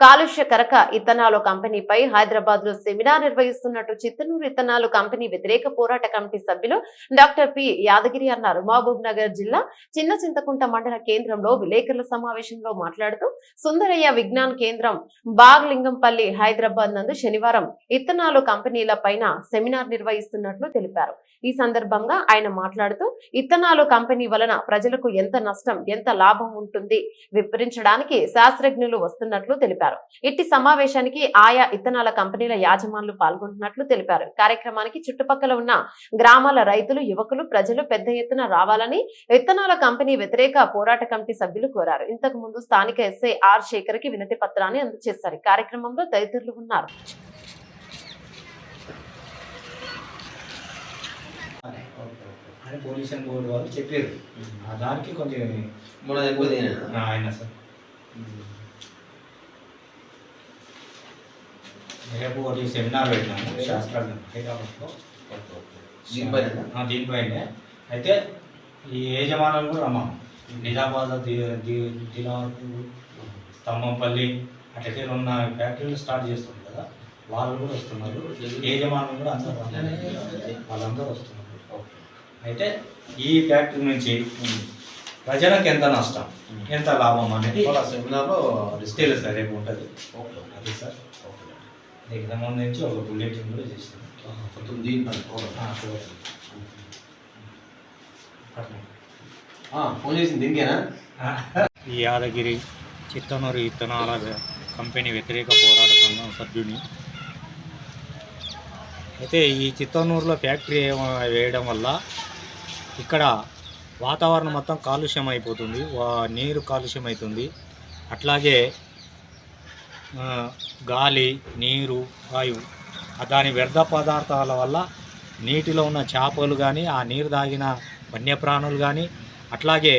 కాలుష్య కరక ఇథనాలు కంపెనీపై హైదరాబాద్లో సెమినార్ నిర్వహిస్తున్నట్టు చిత్తనూరు ఇథనాలు కంపెనీ వ్యతిరేక పోరాట కమిటీ సభ్యులు డాక్టర్ పి యాదగిరి అన్నారు. మహబూబ్ నగర్ జిల్లా చిన్న చింతకుంట మండల కేంద్రంలో విలేకరుల సమావేశంలో మాట్లాడుతూ సుందరయ్య విజ్ఞాన్ కేంద్రం బాగ్లింగంపల్లి హైదరాబాద్ నందు శనివారం ఇథనాలు కంపెనీల పైన సెమినార్ నిర్వహిస్తున్నట్లు తెలిపారు. ఈ సందర్భంగా ఆయన మాట్లాడుతూ ఇథనాలు కంపెనీ వలన ప్రజలకు ఎంత నష్టం ఎంత లాభం ఉంటుంది వివరించడానికి శాస్త్రజ్ఞులు వస్తున్నట్లు తెలిపారు. ఇట్టి సమావేశానికి ఆయా ఇథనాల కంపెనీల యాజమానులు పాల్గొంటున్నట్లు తెలిపారు. కార్యక్రమానికి చుట్టుపక్కల ఉన్న గ్రామాల రైతులు యువకులు ప్రజలు పెద్ద ఎత్తున రావాలని విత్తనాల కంపెనీ వ్యతిరేక పోరాట కమిటీ సభ్యులు కోరారు. ఇంతకు ముందు స్థానిక ఎస్ఐ ఆర్ శేఖర్కి వినతి పత్రాన్ని అందజేశారు. కార్యక్రమంలో తదితరులు ఉన్నారు. అని పొల్యూషన్ బోర్డు వాళ్ళు చెప్పారు ఆ దానికి కొంచెం ఆయన సార్. రేపు ఒకటి సెమినార్ పెట్టినాము శాస్త్రాలు. హైదరాబాద్లో దీనిపైన ఆ, దీనిపైనే అయితే ఈ యజమానులు కూడా రమ్మను. నిజామాబాద్ ది ది- దిలావర్పూర్ స్తంభంపల్లి అట్లకే ఉన్న ఫ్యాక్టరీలు స్టార్ట్ చేస్తుంది కదా వాళ్ళు కూడా వస్తున్నారు. యజమానులు కూడా అందరూ. వాళ్ళందరూ వస్తున్నారు. అయితే ఈ ఫ్యాక్టరీ నుంచి ప్రజలకు ఎంత నష్టం? ఎంత లాభం అనేది సెమినార్లో తెలుస్తుంది రేపు ఉంటుంది. ఓకే. అది సార్. దీనికి సంబంధించి ఒక బుల్లెటిన్ కూడా చేసినాం మొత్తం ఫోన్ చేసింది దీనికేనా? ఈ యాదగిరి చిత్తనూరు ఇత్తనాల కంపెనీ వ్యతిరేక పోరాట సంఘం సభ్యుని. అయితే ఈ చిత్తనూరులో ఫ్యాక్టరీ వేయడం వల్ల ఇక్కడ వాతావరణం మొత్తం కాలుష్యం అయిపోతుంది వా- నీరు కాలుష్యం అవుతుంది అట్లాగే గాలి నీరు వాయువు. దాని వ్యర్థ పదార్థాల వల్ల నీటిలో ఉన్న చేపలు కానీ ఆ నీరు తాగిన వన్యప్రాణులు కానీ అట్లాగే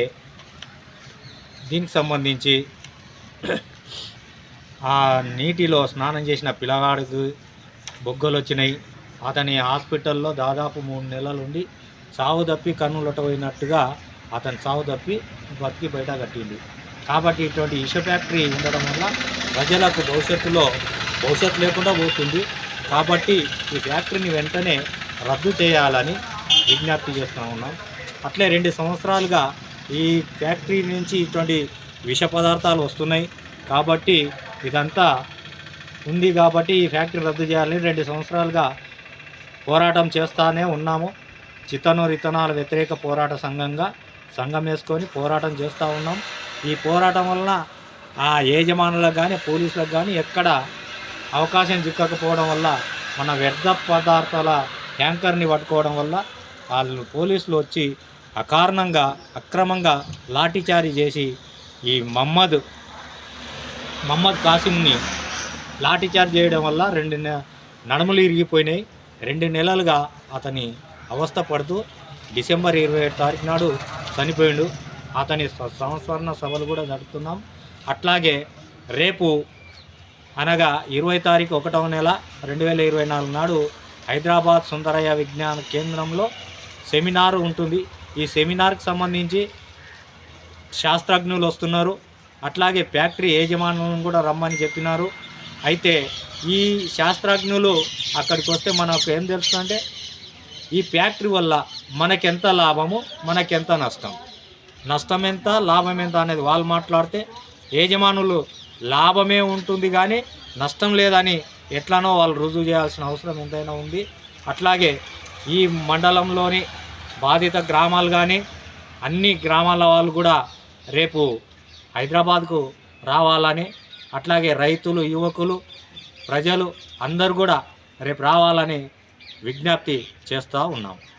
దీనికి సంబంధించి ఆ నీటిలో స్నానం చేసిన పిల్లగాడికి బొగ్గలు వచ్చినాయి. అతని హాస్పిటల్లో దాదాపు మూడు నెలలు ఉండి సావు తప్పి కన్నులటపోయినట్టుగా అతను సావు తప్పి బతికి బయట కట్టిండు. కాబట్టి ఇటువంటి ఇష ఫ్యాక్టరీ ఉండడం వల్ల ప్రజలకు భవిష్యత్తులో భవిష్యత్తు లేకుండా పోతుంది. కాబట్టి ఈ ఫ్యాక్టరీని వెంటనే రద్దు చేయాలని విజ్ఞప్తి చేస్తూ ఉన్నాం. అట్లే రెండు సంవత్సరాలుగా ఈ ఫ్యాక్టరీ నుంచి ఇటువంటి విష పదార్థాలు వస్తున్నాయి. కాబట్టి ఇదంతా ఉంది కాబట్టి ఈ ఫ్యాక్టరీ రద్దు చేయాలని రెండు సంవత్సరాలుగా పోరాటం చేస్తానే ఉన్నాము. చిత్తనూరు ఇతనాల వ్యతిరేక పోరాట సంఘంగా సంఘం వేసుకొని పోరాటం చేస్తూ ఉన్నాం. ఈ పోరాటం వలన ఆ యజమానులకు కానీ పోలీసులకు కానీ ఎక్కడ అవకాశం చిక్కకపోవడం వల్ల మన వ్యర్థ పదార్థాల ట్యాంకర్ని పట్టుకోవడం వల్ల వాళ్ళు పోలీసులు వచ్చి అకారణంగా అక్రమంగా లాఠీచార్జ్ చేసి ఈ మహమ్మద్ మహమ్మద్ కాసింని లాఠీచార్జ్ చేయడం వల్ల రెండు నడుములు ఇరిగిపోయినాయి. రెండు నెలలుగా అతని అవస్థ పడుతూ డిసెంబర్ ఇరవై ఏడు తారీఖు నాడు చనిపోయిండు. అతని సంస్మరణ సభలు కూడా జరుపుతున్నాం. అట్లాగే రేపు అనగా ఇరవై తారీఖు ఒకటవ నెల రెండు వేల ఇరవై నాలుగు నాడు హైదరాబాద్ సుందరయ్య విజ్ఞాన కేంద్రంలో సెమినార్ ఉంటుంది. ఈ సెమినార్కి సంబంధించి శాస్త్రజ్ఞులు వస్తున్నారు. అట్లాగే ఫ్యాక్టరీ యజమానులను కూడా రమ్మని చెప్పినారు. అయితే ఈ శాస్త్రజ్ఞులు అక్కడికి వస్తే మనకు ఏం తెలుస్తుందంటే ఈ ఫ్యాక్టరీ వల్ల మనకెంత లాభము మనకెంత నష్టం? నష్టం ఎంత లాభం ఎంత అనేది వాళ్ళు మాట్లాడితే యజమానులు లాభమే ఉంటుంది కానీ నష్టం లేదని ఎట్లానో వాళ్ళు రుజువు చేయాల్సిన అవసరం ఎంతైనా ఉంది. అట్లాగే ఈ మండలంలోని బాధిత గ్రామాలు కానీ అన్ని గ్రామాల వాళ్ళు కూడా రేపు హైదరాబాద్కు రావాలని అట్లాగే రైతులు యువకులు ప్రజలు అందరు కూడా రేపు రావాలని విజ్ఞప్తి చేస్తూ ఉన్నాం.